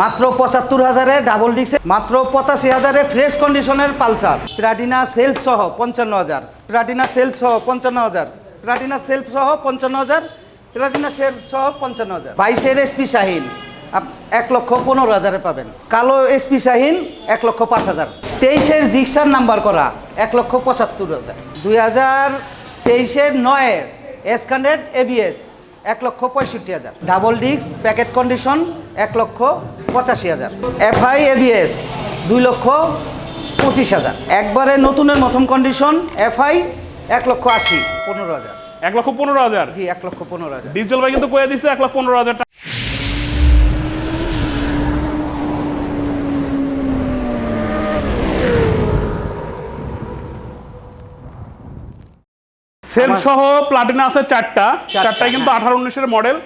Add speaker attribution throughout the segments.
Speaker 1: মাত্র পঁচাত্তর হাজারে ডাবল ডিক্সে মাত্র পঁচাশি হাজারে ফ্রেশ কন্ডিশনের পালসার। প্লাটিনা সেলফ সহ পঞ্চান্ন হাজার। প্লাটিনা সেলফ সহ পঞ্চান্ন হাজার। প্লাটিনা সেলফ সহ পঞ্চান্ন হাজার। প্লাটিনা সেলফ সহ পঞ্চান্ন হাজার। বাইশের এসপি শাহিন এক লক্ষ পনেরো হাজারে পাবেন। কালো এসপি শাহিন এক লক্ষ পাঁচ হাজার। তেইশের জিক্সার নাম্বার করা, এক লক্ষ পঁচাত্তর হাজার। দুই হাজার তেইশের নয়ের এসকান্ডেড এবিএস এক লক্ষ পঁয়ষট্টি হাজার। ডাবল ডিস্ক প্যাকেট কন্ডিশন এক লক্ষ পঁচাশি হাজার। এফআই এভিএস দুই লক্ষ পঁচিশ হাজার। একবারে নতুনের মতন কন্ডিশন এফআই এক লক্ষ আশি পনেরো হাজার।
Speaker 2: এক লক্ষ পনেরো হাজার?
Speaker 1: জি এক লক্ষ পনেরো হাজার।
Speaker 2: ডিজিটাল ভাই কিন্তু কয়ে দিচ্ছে এক লক্ষ পনেরো হাজার টাকা। সেলফ সহ প্লাটিনা আছে চারটা।
Speaker 1: চারটা,
Speaker 2: চারটায় কিন্তু
Speaker 1: হ্যাঁ।
Speaker 2: আঠারো উনিশের মডেল।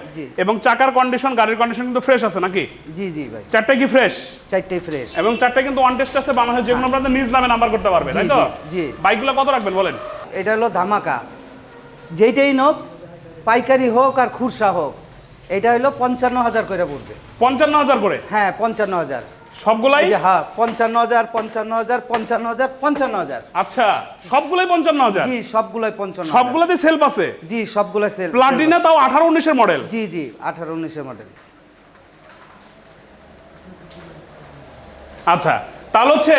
Speaker 2: এবং চাকার কন্ডিশন গাড়ির কন্ডিশন কিন্তু ফ্রেশ আছে নাকি?
Speaker 1: জি জি ভাই।
Speaker 2: চারটায় কি ফ্রেশ
Speaker 1: চারটেই ফ্রেশ
Speaker 2: এবং চারটায় কিন্তু ওয়ান টেস্ট আছে বাংলাদেশ যে কোনো আপনাদের নিজ নামে নাম্বার করতে পারবে তাই তো?
Speaker 1: জি, জি।
Speaker 2: বাইকগুলো কত রাখবেন বলেন?
Speaker 1: এটা হলো ধামাকা। যেইটাই নোক পাইকারি হোক আর খুরসা হোক এটা হলো পঞ্চান্ন হাজার করে পড়বে।
Speaker 2: পঞ্চান্ন হাজার করে?
Speaker 1: হ্যাঁ পঞ্চান্ন হাজার।
Speaker 2: সবগুলাই?
Speaker 1: হ্যাঁ পঞ্চান্ন হাজার পঞ্চান্ন হাজার পঞ্চান্ন হাজার পঞ্চান্ন হাজার
Speaker 2: আচ্ছা সবগুলাই পঞ্চান্ন হাজার
Speaker 1: জি সবগুলোই পঞ্চান্ন।
Speaker 2: সবগুলোতে সেলফ আছে?
Speaker 1: জি সবগুলো সেল
Speaker 2: প্লাটিনা তাও আঠারো উনিশের মডেল
Speaker 1: জি জি আঠারো উনিশের মডেল
Speaker 2: আচ্ছা তাহলে হচ্ছে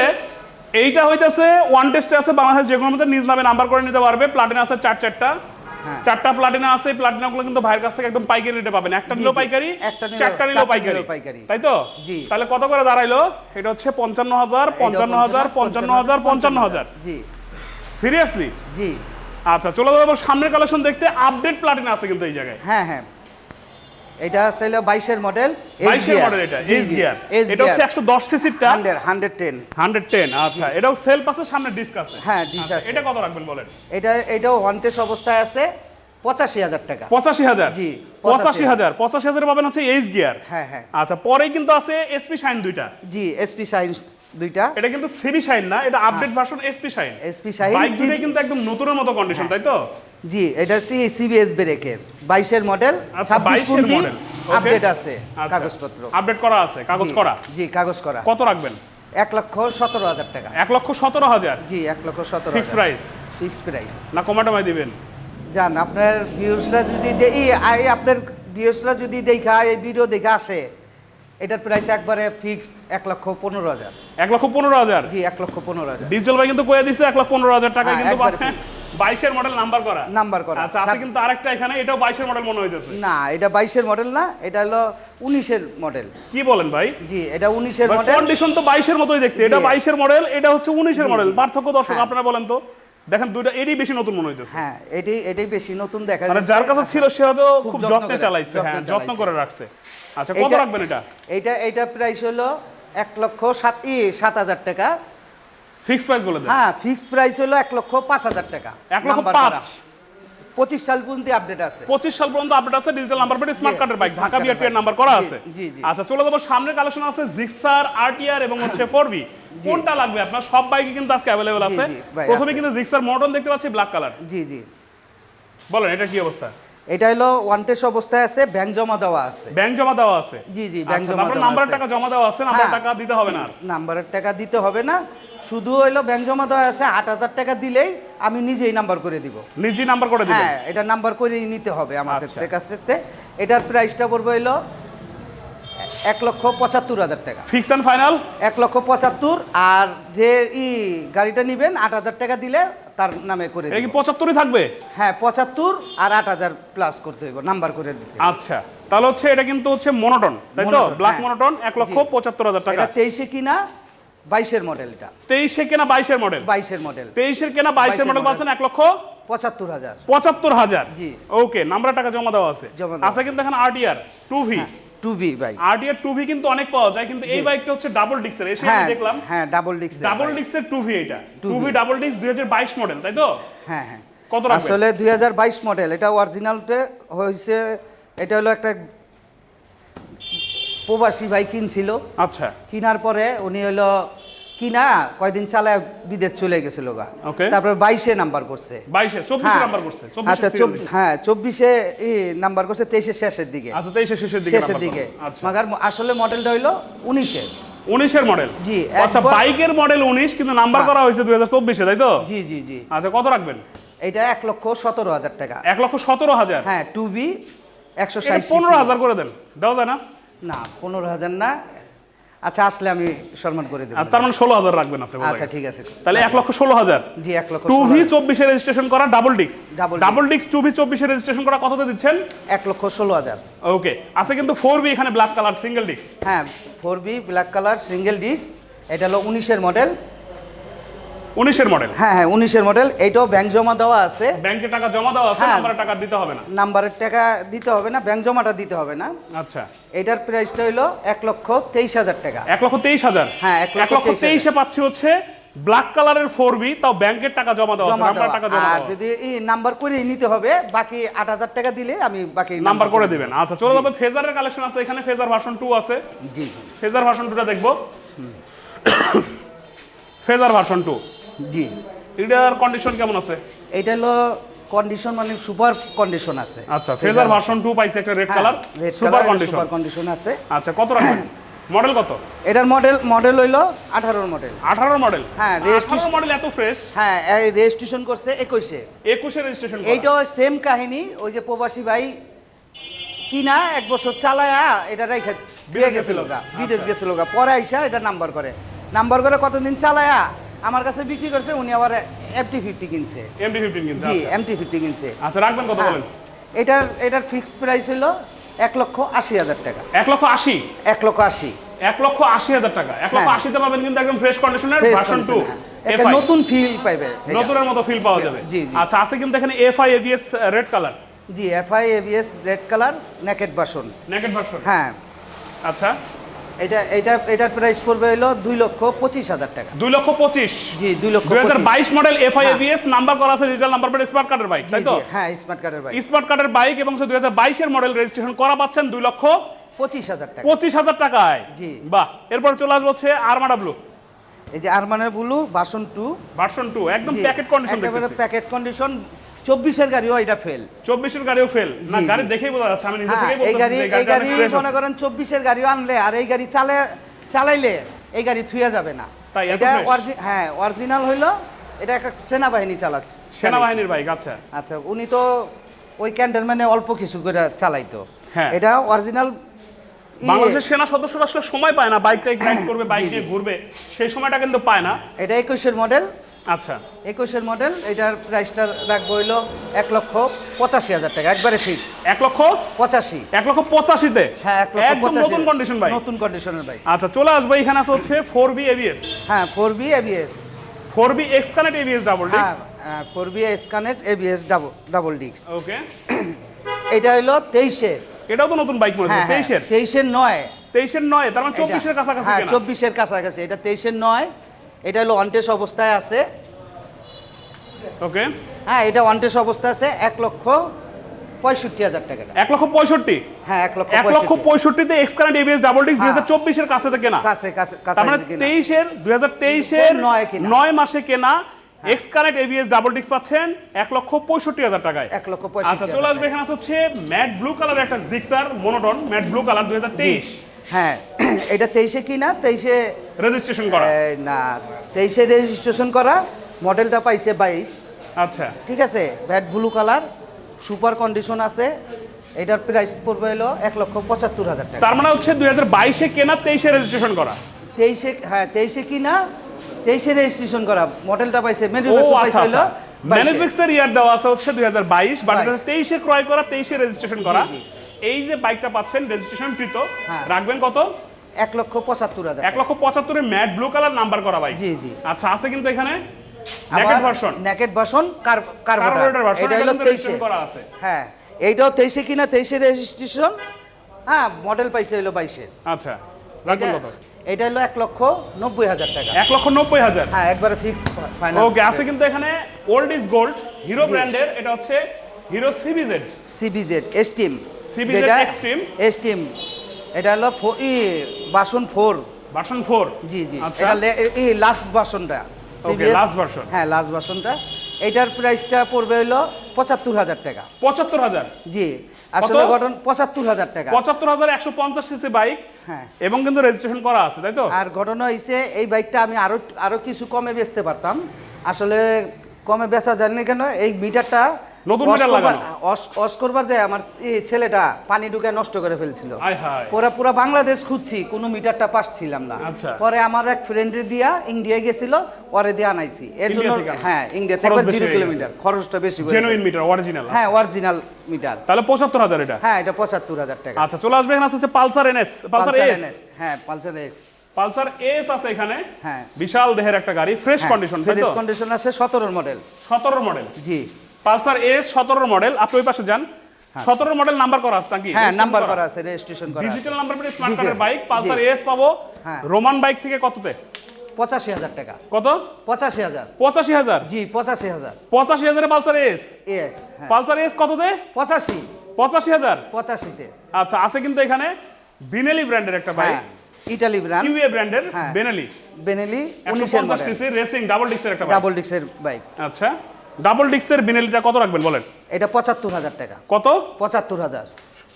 Speaker 2: এইটা হইতেছে ওয়ান টেস্টে আছে বাংলাদেশ যে কোনো মধ্যে নিজ নামে নাম্বার করে নিতে পারবে। প্লাটিনা আছে চার চারটা। চারটা প্লাটিনা আছে প্লাটিনা গুলো কিন্তু ভাইয়ের কাছ থেকে একদম পাইকারি রেটে পাবেন। একটা
Speaker 1: নিলো
Speaker 2: পাইকারি চারটা
Speaker 1: নিলো
Speaker 2: পাইকারি। তাই তো? তাহলে কত করে দাঁড়াইলো? এটা হচ্ছে পঞ্চান্ন হাজার পঞ্চান্ন হাজার পঞ্চান্ন হাজার পঞ্চান্ন হাজার
Speaker 1: জি।
Speaker 2: সিরিয়াসলি
Speaker 1: জি।
Speaker 2: আচ্ছা চলে যাব সামনের কালেকশন দেখতে আপডেট প্লাটিনা আছে কিন্তু এই জায়গায়।
Speaker 1: হ্যাঁ হ্যাঁ। এটা ছিল বাইশের মডেল
Speaker 2: বাইশের মডেল এটা এস গিয়ার। এটা হচ্ছে একশো দশ সিসিরটা
Speaker 1: hundred hundred ten.
Speaker 2: Hundred ten আচ্ছা। এটাও সেলফ আছে সামনে ডিস্ক আছে?
Speaker 1: হ্যাঁ, disc
Speaker 2: আচ্ছা,
Speaker 1: আছে।
Speaker 2: এটা কত রাখবেন বলেন?
Speaker 1: এটা এটাও ওয়ান্টেস অবস্থায় আছে পঁচাশি হাজার টাকা।
Speaker 2: পঁচাশি হাজার?
Speaker 1: জি,
Speaker 2: পঁচাশি হাজার। পঁচাশি হাজার পাবেন হচ্ছে এইচ গিয়ার।
Speaker 1: হ্যাঁ হ্যাঁ।
Speaker 2: আচ্ছা পরে কিন্তু আছে এসপি শাইন দুইটা।
Speaker 1: জি এসপি সাইন্স দুইটা।
Speaker 2: এটা কিন্তু সিবি শাইন না এটা update version SP shine
Speaker 1: SP shine,
Speaker 2: bike কিন্তু একদম নতুনের মতো কন্ডিশন তাই তো?
Speaker 1: জি এটা সি সিবিএস ব্রেকের বাইশের মডেল
Speaker 2: আচ্ছা
Speaker 1: ছাব্বিশ
Speaker 2: 22 এর মডেল
Speaker 1: আপডেট আছে কাগজপত্র।
Speaker 2: আপডেট করা আছে কাগজ করা।
Speaker 1: জি কাগজ করা।
Speaker 2: কত রাখবেন?
Speaker 1: এক লক্ষ সতেরো হাজার টাকা।
Speaker 2: এক লক্ষ সতেরো হাজার?
Speaker 1: জি এক লক্ষ সতেরো
Speaker 2: ফিক্স প্রাইস
Speaker 1: ফিক্স প্রাইস
Speaker 2: না কমাটমাই দিবেন?
Speaker 1: যান আপনার ভিউসরা যদি এই আপনার ভিউসরা যদি দেখা এই ভিডিও দেখে আসে এটার প্রাইস একবারে ফিক্স এক লক্ষ পনেরো হাজার।
Speaker 2: এক লক্ষ পনেরো হাজার?
Speaker 1: জি এক লক্ষ পনেরো হাজার।
Speaker 2: ডিপজল ভাই কিন্তু কয়ে দিচ্ছে এক লক্ষ পনেরো হাজার টাকা
Speaker 1: হ্যাঁ,
Speaker 2: কিন্তু বাইশের মডেল নাম্বার করা।
Speaker 1: নাম্বার করা।
Speaker 2: আচ্ছা আছে কিন্তু আরেকটা এখানে এটাও বাইশের মডেল মনে হইতেছে।
Speaker 1: না এটা বাইশের মডেল না এটা হলো উনিশের মডেল
Speaker 2: কি বলেন ভাই?
Speaker 1: জি এটা উনিশের মডেল
Speaker 2: কন্ডিশন তো বাইশের মতোই দেখতে। এটা বাইশের মডেল এটা হচ্ছে উনিশের মডেল পার্থক্য দর্শক
Speaker 1: হ্যাঁ।
Speaker 2: আপনারা বলেন তো। দেখেন দুইটা এরই বেশি নতুন মনে হইতেছে।
Speaker 1: হ্যাঁ এটাই এটাই বেশি নতুন দেখা
Speaker 2: মানে যার কাছে ছিল সে হয়তো
Speaker 1: খুব যত্ন
Speaker 2: চালাইছে হ্যাঁ যত্ন করে রাখছে। আচ্ছা কত রাখবেন এটা?
Speaker 1: এইটা এইটা প্রাইস হলো এক লক্ষ সাত সাত হাজার টাকা।
Speaker 2: ফিক্স প্রাইস বলে দেন?
Speaker 1: হ্যাঁ ফিক্স প্রাইস হলো এক লক্ষ পাঁচ হাজার টাকা।
Speaker 2: এক লক্ষ পাঁচ?
Speaker 1: পঁচিশ সাল পর্যন্ত আপডেট আছে।
Speaker 2: পঁচিশ সাল পর্যন্ত আপডেট আছে ডিজিটাল নাম্বার প্লেট স্মার্ট কার্ডের বাইক ঢাকা বিআরটি এর নাম্বার করা আছে।
Speaker 1: জি, জি।
Speaker 2: আচ্ছা চলে যাব সামনের কালেকশন আছে জিক্সার আরটিআর এবং হচ্ছে ফোরবি কোনটা লাগবে? আপনার সব বাইকই কিন্তু আজকে অ্যাভেলেবল আছে। প্রথমে কিন্তু জিক্সার মডন দেখতে পাচ্ছি ব্ল্যাক কালার
Speaker 1: জি জি।
Speaker 2: বলেন এটা কি অবস্থা?
Speaker 1: এটা হলো ওয়ান্টেস অবস্থায় আছে ব্যাংক জমা দেওয়া আছে।
Speaker 2: ব্যাংক জমা দেওয়া আছে?
Speaker 1: জি, জি, ব্যাংক
Speaker 2: আচ্ছা,
Speaker 1: জমা দেওয়া
Speaker 2: নাম্বার টাকা জমা দেওয়া আছে নাম্বার
Speaker 1: হ্যাঁ।
Speaker 2: টাকা দিতে হবে না।
Speaker 1: নাম্বারের টাকা দিতে হবে না। শুধু হইল ব্যাংক জমা দেওয়া আছে আট হাজার টাকা দিলেই আমি নিজেই নাম্বার করে দিব।
Speaker 2: নিজে নাম্বার করে দিবেন?
Speaker 1: হ্যাঁ এটা নাম্বার করে নিতে হবে আমাদের
Speaker 2: আচ্ছা।
Speaker 1: কাছে এটার প্রাইসটা পড়বে হইল এক লক্ষ পঁচাত্তর হাজার টাকা।
Speaker 2: ফিক্স এন্ড ফাইনাল
Speaker 1: এক লক্ষ পঁচাত্তর আর যে ই গাড়িটা নিবেন আট হাজার টাকা দিলে তার নামে করে
Speaker 2: এটা কি পঁচাত্তরই থাকবে?
Speaker 1: হ্যাঁ পঁচাত্তর আর আট হাজার প্লাস করতে হইব নাম্বার করে দিতে
Speaker 2: আচ্ছা তাহলে হচ্ছে এটা কিন্তু হচ্ছে মনোটন তাই তো? ব্ল্যাক। মনোটন এক লক্ষ পঁচাত্তর হাজার টাকা।
Speaker 1: এটা তেইশে কিনা? বাইশের মডেল এটা।
Speaker 2: তেইশে কেনা বাইশের মডেল
Speaker 1: বাইশের মডেল
Speaker 2: তেইশের কেনা বাইশের মডেল। পাচ্ছেন এক লক্ষ
Speaker 1: পঁচাত্তর হাজার।
Speaker 2: পঁচাত্তর হাজার।
Speaker 1: জি।
Speaker 2: ওকে নাম্বার টাকা জমা দেওয়া আছে।
Speaker 1: জমা
Speaker 2: আছে। কিন্তু এখানে RTR two V
Speaker 1: two bike ভাই।
Speaker 2: আরটিআর টু ভি কিন্তু অনেক পাওয়া যায় কিন্তু এই বাইকটা হচ্ছে ডাবল ডিক্সের এসে
Speaker 1: হ্যাঁ
Speaker 2: আমি দেখলাম।
Speaker 1: হ্যাঁ ডাবল ডিক্স
Speaker 2: ডাবল ডিক্সের 2V এটা।
Speaker 1: 2V
Speaker 2: ডাবল ডিক্স দুই হাজার বাইশ মডেল তাই তো?
Speaker 1: হ্যাঁ হ্যাঁ।
Speaker 2: কত রাখবেন?
Speaker 1: আসলে দুই হাজার বাইশ মডেল এটা অরিজিনালতে হয়েছে এটা হলো একটা প্রবাসী ভাই কিনছিল।
Speaker 2: আচ্ছা।
Speaker 1: কেনার পরে উনি হলো কিনা কয়দিন চালায় বিদেশ চলে গেছিল গা তারপরে বাইশে নাম্বার করছে।
Speaker 2: বাইশে চব্বিশে
Speaker 1: হ্যাঁ।
Speaker 2: নাম্বার করছে
Speaker 1: আচ্ছা হ্যাঁ চব্বিশে নাম্বার করছে তেইশে শেষের দিকে।
Speaker 2: আচ্ছা তেইশে শেষের দিকে
Speaker 1: শেষের দিকে।
Speaker 2: আচ্ছা।
Speaker 1: মাগার আসলে মডেলটা হইল উনিশে।
Speaker 2: উনিশের মডেল
Speaker 1: জি,
Speaker 2: আচ্ছা বাইকের মডেল উনিশ কিন্তু নাম্বার
Speaker 1: হ্যাঁ।
Speaker 2: করা হয়েছে দুই হাজার চব্বিশে তাই তো?
Speaker 1: জি জি জি।
Speaker 2: আচ্ছা কত রাখবেন?
Speaker 1: এটা এক লক্ষ সতেরো হাজার টাকা।
Speaker 2: এক লক্ষ সতেরো হাজার?
Speaker 1: হ্যাঁ টু বি একশো ষাট
Speaker 2: পনেরো হাজার করে দেন। দেওয়া যায় না?
Speaker 1: না পনেরো হাজার না আচ্ছা আসলে আমি সম্মান করে দেবো।
Speaker 2: তার মানে ষোলো হাজার রাখবেন আপনি
Speaker 1: আচ্ছা ঠিক আছে।
Speaker 2: তাহলে এক লক্ষ ষোলো হাজার।
Speaker 1: জি এক লক্ষ
Speaker 2: টু ভি। চব্বিশে রেজিস্ট্রেশন করা ডাবল ডিক্স ডাবল ডিক্স টু ভি চব্বিশে রেজিস্ট্রেশন করা কততে দিচ্ছেন?
Speaker 1: এক লক্ষ ষোলো হাজার।
Speaker 2: ওকে আছে কিন্তু ফোর বি এখানে ব্ল্যাক কালার সিঙ্গেল ডিক্স
Speaker 1: হ্যাঁ four B black colour single disc এটা হলো উনিশের মডেল
Speaker 2: উনিশের মডেল
Speaker 1: হ্যাঁ হ্যাঁ উনিশের মডেল এইটাও ব্যাংক জমা দেওয়া আছে।
Speaker 2: ব্যাংকে টাকা জমা দেওয়া আছে
Speaker 1: হ্যাঁ।
Speaker 2: নাম্বারে টাকা দিতে হবে না?
Speaker 1: নাম্বারের টাকা দিতে হবে না ব্যাংক জমাটা দিতে হবে না।
Speaker 2: আচ্ছা।
Speaker 1: এটার প্রাইসটা হইল এক লক্ষ তেইশ হাজার টাকা।
Speaker 2: এক লক্ষ তেইশ হাজার?
Speaker 1: হ্যাঁ, এক লক্ষ তেইশ
Speaker 2: পাচ্ছি হচ্ছে ব্ল্যাক কালারের ফোর বি তাও ব্যাংকের টাকা জমা দেওয়া
Speaker 1: জমা
Speaker 2: নাম্বার টাকা জমা
Speaker 1: আর যদি এই নাম্বার করে নিতে হবে বাকি আট হাজার টাকা দিলে আমি বাকি
Speaker 2: নাম্বার করে দিবেন। আচ্ছা চলে যাবে ফেজারের কালেকশন আছে এখানে ফেজার ভার্সন টু আছে।
Speaker 1: জি।
Speaker 2: ফেজার ভার্সন টুটা দেখব। ফেজার ভার্সন টু
Speaker 1: জি।
Speaker 2: এটার কন্ডিশন কেমন আছে?
Speaker 1: এটা হলো কন্ডিশন মানে সুপার কন্ডিশন আছে।
Speaker 2: আচ্ছা ফেজার ভার্সন টু পাইছে একটা red colour super condition
Speaker 1: super condition আছে।
Speaker 2: আচ্ছা কত রাখবেন? মডেল কত?
Speaker 1: এটার মডেল মডেল হইল আঠারোর মডেল
Speaker 2: আঠারো মডেল
Speaker 1: হ্যাঁ, রেজিস্ট্রেশন
Speaker 2: মডেল এত ফ্রেশ
Speaker 1: হ্যাঁ এই রেজিস্ট্রেশন করছে একুশে।
Speaker 2: একুশে রেজিস্ট্রেশন
Speaker 1: এইটাও সেম কাহিনী ওই যে প্রবাসী ভাই কিনা এক বছর চালায়া এটা রেখে দিয়ে গেছিল
Speaker 2: গেছিল।
Speaker 1: গা। বিদেশ
Speaker 2: আচ্ছা।
Speaker 1: গেছিল গা। পরে আইসা এটা নাম্বার করে। নাম্বার করে কতদিন চালায়া? আমার কাছে বিক্রি করছে উনি আবার এফটি ফিফটি কিনছে।
Speaker 2: এমডি ফিফটিন কিন্তু
Speaker 1: জি
Speaker 2: আচ্ছা।
Speaker 1: এমটি ফিফটি কিনছে।
Speaker 2: আচ্ছা রাখবেন কত
Speaker 1: হ্যাঁ।
Speaker 2: বলেন?
Speaker 1: এটার এটার ফিক্সড প্রাইস হলো এক লক্ষ আশি হাজার টাকা।
Speaker 2: এক লক্ষ আশি?
Speaker 1: এক লক্ষ আশি।
Speaker 2: এক লক্ষ আশি হাজার টাকা। এক লক্ষ
Speaker 1: হ্যাঁ।
Speaker 2: আশিতে পাবেন কিন্তু একদম ফ্রেশ কন্ডিশনের ভার্সন টু।
Speaker 1: একটা নতুন ফিল পাইবে এটা।
Speaker 2: নতুনের মতো ফিল পাওয়া যাবে।
Speaker 1: জি, জি।
Speaker 2: আচ্ছা আছে কিন্তু এখানে F I ABS red colour
Speaker 1: G FI ABS red colour naked version
Speaker 2: naked version
Speaker 1: হ্যাঁ।
Speaker 2: আচ্ছা।
Speaker 1: এটা এটা এটার প্রাইস পড়বে হলো দুই লক্ষ পঁচিশ হাজার টাকা।
Speaker 2: দুই লক্ষ পঁচিশ?
Speaker 1: জি দুই লক্ষ
Speaker 2: দুই হাজার বাইশ model F I. ABS number করা আছে ডিজিটাল নাম্বার প্লেট স্মার্ট কার্ডের বাইক তাই তো?
Speaker 1: হ্যাঁ স্মার্ট কার্ডের বাইক
Speaker 2: স্মার্ট কার্ডের বাইক এবং দুই হাজার বাইশের মডেল রেজিস্ট্রেশন করা পাচ্ছেন দুই লক্ষ
Speaker 1: পঁচিশ হাজার টাকা।
Speaker 2: পঁচিশ হাজার টাকায়।
Speaker 1: জি।
Speaker 2: বাহ এরপর চলে আসব হচ্ছে আরমাডা ব্লু
Speaker 1: এই যে আরমানের blue version two
Speaker 2: version two একদম প্যাকেট কন্ডিশন
Speaker 1: প্যাকেট কন্ডিশন চব্বিশের গাড়িও এটা ফেল
Speaker 2: চব্বিশের গাড়িও ফেল না গাড়ি দেখেই বোঝা যাচ্ছে আমি নিজে
Speaker 1: হ্যাঁ
Speaker 2: থেকেই
Speaker 1: এই গাড়ি এই গাড়ি মনে করেন চব্বিশের গাড়িও আনলে আর এই গাড়ি চালে চালাইলে এই গাড়ি থুয়ে যাবে না। এটা হ্যাঁ অরিজিনাল হইল এটা একটা সেনাবাহিনী চালাচ্ছে।
Speaker 2: সেনাবাহিনীর বাইক আচ্ছা।
Speaker 1: আচ্ছা উনি তো ওই ক্যান্টনম্যানে অল্প কিছু করে চালাইতো।
Speaker 2: হ্যাঁ।
Speaker 1: এটা অরিজিনাল
Speaker 2: বাংলাদেশের সেনা সদস্যরা আসলে সময় পায় না বাইক টাইক রাইড করবে বাইক নিয়ে ঘুরবে। সেই সময়টা কিন্তু পায় না।
Speaker 1: এটা একুশের মডেল
Speaker 2: আচ্ছা।
Speaker 1: একুশের মডেল এটার প্রাইসটা রাখব হইল এক লক্ষ পঁচাশি হাজার টাকা একবারে ফিক্স
Speaker 2: এক লক্ষ
Speaker 1: পঁচাশি।
Speaker 2: এক লক্ষ পঁচাশিতে?
Speaker 1: হ্যাঁ এক লক্ষ পঁচাশি।
Speaker 2: নতুন কন্ডিশন বাইক
Speaker 1: নতুন কন্ডিশনের বাইক
Speaker 2: আচ্ছা চলে আসব এখানে আছে হচ্ছে ফোর বি এবিএস
Speaker 1: হ্যাঁ four B ABS
Speaker 2: four B X connect ABS double
Speaker 1: হ্যাঁ four B X connect ABS double double disc
Speaker 2: okay
Speaker 1: এটা হইল তেইশে।
Speaker 2: এটাও তো নতুন বাইক মনে
Speaker 1: হ্যাঁ
Speaker 2: হচ্ছে তেইশের?
Speaker 1: তেইশের নয়।
Speaker 2: তেইশের নয় তার মানে চব্বিশের কাছাকাছি
Speaker 1: হ্যাঁ চব্বিশের কাছাকাছি এটা তেইশের নয়। এটা হলো অনটেস অবস্থায় আছে
Speaker 2: ওকে
Speaker 1: হ্যাঁ এটা অনটেস অবস্থায় আছে এক লক্ষ পঁয়ষট্টি হাজার টাকা
Speaker 2: এক লক্ষ পঁয়ষট্টি
Speaker 1: হ্যাঁ এক লক্ষ
Speaker 2: এক লক্ষ
Speaker 1: পঁয়ষট্টি
Speaker 2: পঁয়ষট্টিতে X current ABS double disc দুই। হাজার চব্বিশের কাছে থেকে কেনা
Speaker 1: কাছে কাছে
Speaker 2: তার মানে। তেইশের দুই হাজার তেইশের
Speaker 1: নয়।
Speaker 2: নয় মাসে কেনা X current ABS double disc পাচ্ছেন এক লক্ষ পঁয়ষট্টি হাজার টাকায়
Speaker 1: এক লক্ষ
Speaker 2: আচ্ছা চলে আসবে। এখানে আছে হচ্ছে ম্যাট ব্লু কালার একটা Gixxer monotone matte blue colour দুই হাজার। তেইশ
Speaker 1: হ্যাঁ এটা তেইশে কি না? তেইশে
Speaker 2: রেজিস্ট্রেশন করা।
Speaker 1: না তেইশে রেজিস্ট্রেশন করা মডেলটা পাইছে বাইশ।
Speaker 2: আচ্ছা।
Speaker 1: ঠিক আছে? Matte blue colour super condition আছে। এটার প্রাইস পড়বে হলো এক লক্ষ পঁচাত্তর হাজার টাকা।
Speaker 2: তার মানে হচ্ছে দুই হাজার বাইশে কেনা তেইশে রেজিস্ট্রেশন করা।
Speaker 1: তেইশে হ্যাঁ তেইশে কি না তেইশে রেজিস্ট্রেশন করা। মডেলটা পাইছে ম্যানুফ্যাকচার পাইছে
Speaker 2: আচ্ছা
Speaker 1: হলো
Speaker 2: আচ্ছা। ম্যানুফ্যাকচার ইয়ার দেওয়া আছে হচ্ছে দুই হাজার বাইশ বাট তেইশে ক্রয় করা তেইশে রেজিস্ট্রেশন করা। এই যে বাইকটা পাচ্ছেন রেজিস্ট্রেশন কৃত
Speaker 1: হ্যাঁ।
Speaker 2: রাখবেন কত?
Speaker 1: এক লক্ষ পঁচাত্তর হাজার
Speaker 2: এক লক্ষ পঁচাত্তরের ম্যাট ব্লু কালার নাম্বার করা বাইক
Speaker 1: জি জি।
Speaker 2: আচ্ছা আছে কিন্তু এখানে naked version
Speaker 1: naked version carburettor
Speaker 2: version
Speaker 1: এটা হলো তেইশে।
Speaker 2: রেজিস্ট্রেশন করা আছে।
Speaker 1: হ্যাঁ এইটাও তেইশে কিনা? তেইশে রেজিস্ট্রেশন হ্যাঁ মডেল পাইছে হলো বাইশে।
Speaker 2: আচ্ছা রাখবেন কত?
Speaker 1: এটা হলো এক লক্ষ নব্বই হাজার টাকা।
Speaker 2: এক লক্ষ নব্বই হাজার?
Speaker 1: হ্যাঁ একবারে ফিক্সড ফাইনাল
Speaker 2: ওকে আছে কিন্তু এখানে ওল্ড ইজ গোল্ড হিরো ব্র্যান্ডের এটা হচ্ছে Hero CBZ
Speaker 1: CBZ Xtreme
Speaker 2: CBZ Extreme।
Speaker 1: Xtreme এটা হলো ই বাসন ফোর
Speaker 2: ভার্সন ফোর
Speaker 1: জি জি।
Speaker 2: আচ্ছা।
Speaker 1: এটা এই লাস্ট ভার্সনটা
Speaker 2: Okay, last
Speaker 1: হ্যাঁ লাস্ট ভার্সনটা এটার প্রাইসটা পড়বে হলো পঁচাত্তর হাজার টাকা।
Speaker 2: পঁচাত্তর হাজার?
Speaker 1: জি। আসলে ঘটন পঁচাত্তর হাজার টাকা।
Speaker 2: পঁচাত্তর হাজার একশো পঞ্চাশ সিসি বাইক
Speaker 1: হ্যাঁ।
Speaker 2: এবং কিন্তু রেজিস্ট্রেশন করা আছে তাই তো?
Speaker 1: আর ঘটনা হয়েছে এই বাইকটা আমি আরও আরও কিছু কমে বেচতে পারতাম। আসলে কমে বেচা যায়নি কেন? এই মিটারটা
Speaker 2: নতুন মিটার লাগানো।
Speaker 1: wash করবার যায় আমার ছেলেটা পানি ঢুকে নষ্ট করে ফেলছিল। পুরা পুরা বাংলাদেশ খুঁজছি কোনো মিটারটা পাচ্ছিলাম না।
Speaker 2: আচ্ছা।
Speaker 1: পরে আমার এক ফ্রেন্ডের দিয়া ইন্ডিয়া গেছিল পরে দিয়ে আনাইছি। এর জন্য? হ্যাঁ ইন্ডিয়া থেকে জিরো কিলোমিটার খরচটা বেশি
Speaker 2: জেনুইন মিটার অরিজিনাল
Speaker 1: হ্যাঁ অরিজিনাল মিটার
Speaker 2: তাহলে পঁচাত্তর হাজার এটা?
Speaker 1: হ্যাঁ এটা পঁচাত্তর হাজার টাকা।
Speaker 2: আচ্ছা চলে আসবে এখানে আছে Pulsar NS. Pulsar
Speaker 1: Pulsar
Speaker 2: S?
Speaker 1: NS, হ্যাঁ পালসার এক্স
Speaker 2: পালসার এস আছে এখানে।
Speaker 1: হ্যাঁ।
Speaker 2: বিশাল দেহের একটা গাড়ি ফ্রেশ কন্ডিশন
Speaker 1: ফ্রেশ কন্ডিশন আছে সতেরোর মডেল
Speaker 2: সতেরো মডেল
Speaker 1: জি।
Speaker 2: পালসার এস সতেরো মডেল আপনি ওই পাশে যান। সতেরো মডেল নাম্বার করা আছে নাকি?
Speaker 1: হ্যাঁ নাম্বার করা। আছে রেজিস্ট্রেশন করা
Speaker 2: ডিজিটাল নাম্বার প্লেট স্মার্ট কার্ডের বাইক পালসার। এস পাবো।
Speaker 1: হ্যাঁ।
Speaker 2: রোমান বাইক থেকে কততে?
Speaker 1: পঁচাশি হাজার টাকা।
Speaker 2: কত?
Speaker 1: পঁচাশি হাজার।
Speaker 2: পঁচাশি হাজার?
Speaker 1: জি পঁচাশি হাজার।
Speaker 2: পঁচাশি হাজারে পালসার এস
Speaker 1: এক্স হ্যাঁ।
Speaker 2: পালসার এস কততে?
Speaker 1: পঁচাশি।
Speaker 2: পঁচাশি হাজার?
Speaker 1: পঁচাশিতে।
Speaker 2: আচ্ছা আছে কিন্তু এখানে বিনেলি ব্র্যান্ডের একটা বাইক
Speaker 1: হ্যাঁ ইটালি ব্র্যান্ড
Speaker 2: কিউএ ব্র্যান্ডের
Speaker 1: হ্যাঁ।
Speaker 2: Benelli
Speaker 1: Benelli model
Speaker 2: racing double ডিক্সের একটা বাইক
Speaker 1: ডাবল ডিক্সের বাইক
Speaker 2: আচ্ছা। ডাবল ডিক্সের বিনেলিটা কত রাখবেন বলেন?
Speaker 1: এটা পঁচাত্তর হাজার টাকা।
Speaker 2: কত?
Speaker 1: পঁচাত্তর হাজার।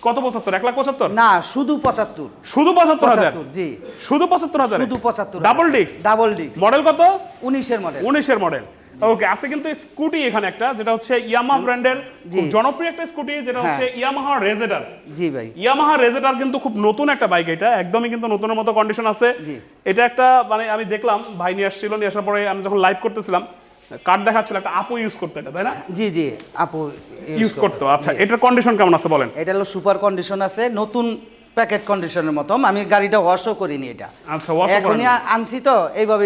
Speaker 2: কত পঁচাত্তর? এক লাখ পঁচাত্তর?
Speaker 1: না শুধু পঁচাত্তর।
Speaker 2: শুধু পঁচাত্তর হাজার?
Speaker 1: জি।
Speaker 2: শুধু পঁচাত্তর হাজার?
Speaker 1: শুধু পঁচাত্তর
Speaker 2: ডাবল ডিক্স
Speaker 1: ডাবল ডিক্স
Speaker 2: মডেল কত?
Speaker 1: উনিশের মডেল।
Speaker 2: উনিশের মডেল। ওকে আছে কিন্তু স্কুটি এখানে একটা যেটা হচ্ছে ইয়ামাহা ব্র্যান্ডের জনপ্রিয় একটা স্কুটি যেটা
Speaker 1: হ্যাঁ।
Speaker 2: হচ্ছে ইয়ামাহা রেজেটার
Speaker 1: জি ভাই।
Speaker 2: ইয়ামাহা রেজেটার কিন্তু খুব নতুন একটা বাইক এটা একদমই কিন্তু নতুনের মতো কন্ডিশন আছে।
Speaker 1: জি।
Speaker 2: এটা একটা মানে আমি দেখলাম ভাই নিয়ে আসছিল নিয়ে আসার পরে আমি যখন লাইভ করতেছিলাম কার্ড দেখাচ্ছিল একটা আপু ইউজ করতে এটা তাই না?
Speaker 1: জি জি আপু
Speaker 2: ইউজ করতো। আচ্ছা এটার কন্ডিশন কেমন আছে বলেন?
Speaker 1: এটা হলো সুপার কন্ডিশন আছে নতুন প্যাকেট কন্ডিশনের মতো আমি গাড়িটা ওয়াশও করিনি এটা।
Speaker 2: আচ্ছা ওয়াশ
Speaker 1: এখনই আনছি তো এইভাবে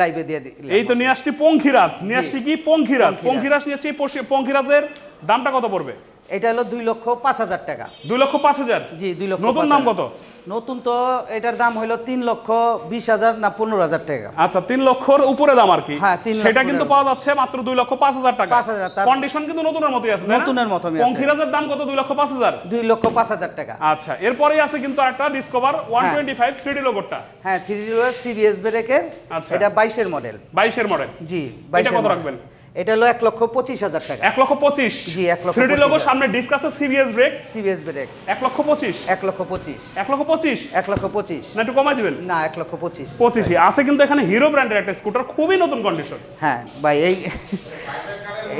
Speaker 1: লাইভে দিয়ে দিলাম
Speaker 2: এই তো নিয়ে আসছি পঙ্খিরাজ। নিয়ে আসছি কি? পঙ্খিরাজ।
Speaker 1: পঙ্খিরাজ।
Speaker 2: নিয়ে আসছি পঙ্খিরাজের দামটা কত পড়বে?
Speaker 1: এটা হলো দুই লক্ষ পাঁচ হাজার টাকা।
Speaker 2: দুই লক্ষ পাঁচ হাজার?
Speaker 1: জি দুই লক্ষ
Speaker 2: নতুন দাম কত?
Speaker 1: নতুন তো এটার দাম হলো তিন লক্ষ বিশ হাজার না পনেরো হাজার টাকা।
Speaker 2: আচ্ছা তিন লক্ষর উপরে দাম আর কি?
Speaker 1: হ্যাঁ, তিন
Speaker 2: সেটা কিন্তু পাওয়া যাচ্ছে মাত্র দুই লক্ষ পাঁচ হাজার টাকা।
Speaker 1: 5,000 তার-
Speaker 2: কন্ডিশন কিন্তু নতুনের মতোই আছে না?
Speaker 1: নতুনের আছে।
Speaker 2: পঙ্খিরাজের দাম কত? দুই লক্ষ পাঁচ হাজার?
Speaker 1: দুই লক্ষ পাঁচ হাজার টাকা।
Speaker 2: আচ্ছা এরপরেই আছে কিন্তু একটা Discover one twenty five three D লোগোটা।
Speaker 1: হ্যাঁ থ্রি সিবিএস ব্রেকের
Speaker 2: আচ্ছা।
Speaker 1: এটা বাইশের মডেল।
Speaker 2: বাইশের মডেল।
Speaker 1: জি
Speaker 2: এটা
Speaker 1: বাইশের
Speaker 2: কত রাখবেন?
Speaker 1: এটা হলো এক লক্ষ পঁচিশ হাজার টাকা।
Speaker 2: এক লক্ষ পঁচিশ?
Speaker 1: জি, এক লক্ষ থ্রিডি
Speaker 2: লোগো সামনে ডিসকাস আছে সিবিএস ব্রেক
Speaker 1: সিবিএস ব্রেক
Speaker 2: এক লক্ষ পঁচিশ?
Speaker 1: এক লক্ষ পঁচিশ।
Speaker 2: এক লক্ষ পঁচিশ?
Speaker 1: এক লক্ষ পঁচিশ।
Speaker 2: না একটু কমাই দিবেন?
Speaker 1: না এক লক্ষ পঁচিশ।
Speaker 2: পঁচিশই আছে কিন্তু এখানে হিরো ব্র্যান্ডের একটা স্কুটার খুবই নতুন কন্ডিশন
Speaker 1: হ্যাঁ ভাই এই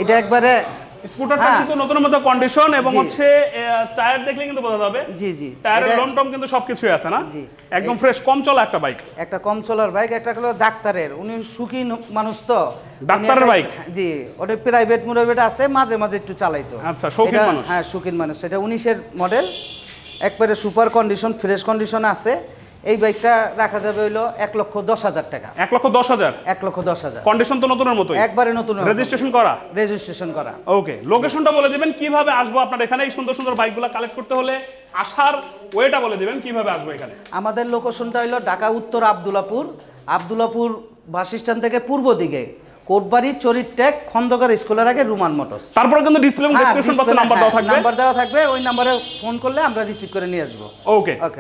Speaker 1: এটা একবারে
Speaker 2: স্কুটারটা
Speaker 1: হ্যাঁ।
Speaker 2: কিন্তু নতুন মতো কন্ডিশন এবং হচ্ছে টায়ার দেখলে কিন্তু বোঝা যাবে।
Speaker 1: জি জি।
Speaker 2: টায়ারের
Speaker 1: এটা
Speaker 2: লোম টম কিন্তু সবকিছুই আছে না?
Speaker 1: জি।
Speaker 2: একদম ফ্রেশ কম চলা একটা বাইক
Speaker 1: একটা কম চলার বাইক একটা হলো ডাক্তারের। উনি সুখী মানুষ তো।
Speaker 2: ডাক্তারের বাইক?
Speaker 1: জি ওটা প্রাইভেট মুরাইভেট আছে মাঝে মাঝে একটু চালাইতো।
Speaker 2: আচ্ছা, শৌখিন মানুষ।
Speaker 1: হ্যাঁ শৌখিন মানুষ। সেটা উনিশের মডেল একবারে সুপার কন্ডিশন ফ্রেশ কন্ডিশন আছে। এই বাইকটা রাখা যাবে হইল এক লক্ষ দশ হাজার টাকা।
Speaker 2: এক লক্ষ দশ হাজার?
Speaker 1: এক লক্ষ দশ হাজার।
Speaker 2: কন্ডিশন তো নতুনের মতোই।
Speaker 1: একবারে নতুন
Speaker 2: রেজিস্ট্রেশন করা?
Speaker 1: রেজিস্ট্রেশন করা।
Speaker 2: ওকে লোকেশনটা বলে দিবেন কীভাবে আসব আপনার এখানে এই সুন্দর সুন্দর বাইকগুলো কালেক্ট করতে হলে আসার ওয়েটা বলে দিবেন কীভাবে আসব এখানে?
Speaker 1: আমাদের লোকেশনটা হলো ঢাকা উত্তর আবদুল্লাপুর আবদুল্লাপুর বাস স্ট্যান্ড থেকে পূর্ব দিকে। কোটবাড়ি চরিট্যাক খন্দকার স্কুলের আগে রুমান মোটরস।
Speaker 2: তারপরে কিন্তু ডিসপ্লে
Speaker 1: হ্যাঁ,
Speaker 2: বক্সে নাম্বার দেওয়া
Speaker 1: হ্যাঁ,
Speaker 2: থাকবে।
Speaker 1: নাম্বার দেওয়া থাকবে ওই নাম্বারে ফোন করলে আমরা রিসিভ করে নিয়ে আসব।
Speaker 2: ওকে
Speaker 1: ওকে